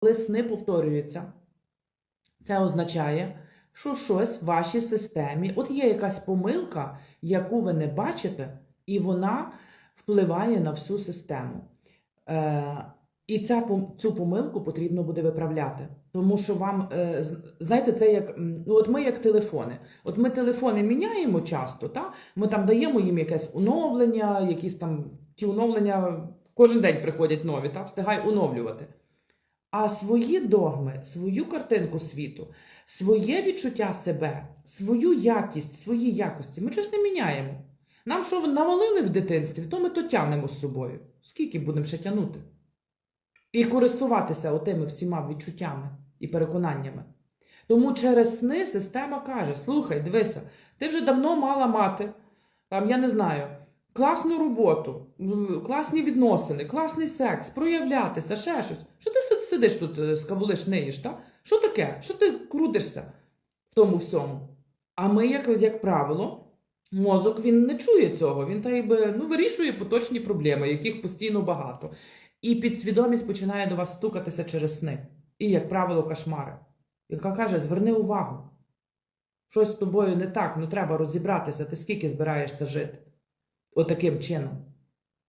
Коли сни повторюються, це означає, що щось в вашій системі, от є якась помилка, яку ви не бачите, і вона впливає на всю систему. Е, і ця, цю помилку потрібно буде виправляти. Тому що вам, е, знаєте, це як, ну от ми як телефони. От ми телефони міняємо часто, та? ми там даємо їм якесь оновлення, якісь там ті оновлення кожен день приходять нові, та? встигай оновлювати. А свої догми, свою картинку світу, своє відчуття себе, свою якість, свої якості ми щось не міняємо. Нам що навалили в дитинстві, то ми то тягнемо з собою. Скільки будемо ще тягнути? І користуватися отими всіма відчуттями і переконаннями. Тому через сни система каже: слухай, дивися, ти вже давно мала мати, там, я не знаю, класну роботу, класні відносини, класний секс, проявлятися, ще щось. Що ти сидиш тут, е, скавулиш, ниєш, та? Що таке? Що ти крутишся в тому всьому? А ми, як, як правило, мозок він не чує цього. Він та ніби ну, вирішує поточні проблеми, яких постійно багато. І підсвідомість починає до вас стукатися через сни. І, як правило, кошмари. Яка каже: зверни увагу. Щось з тобою не так, ну треба розібратися, ти скільки збираєшся жити. Отаким чином.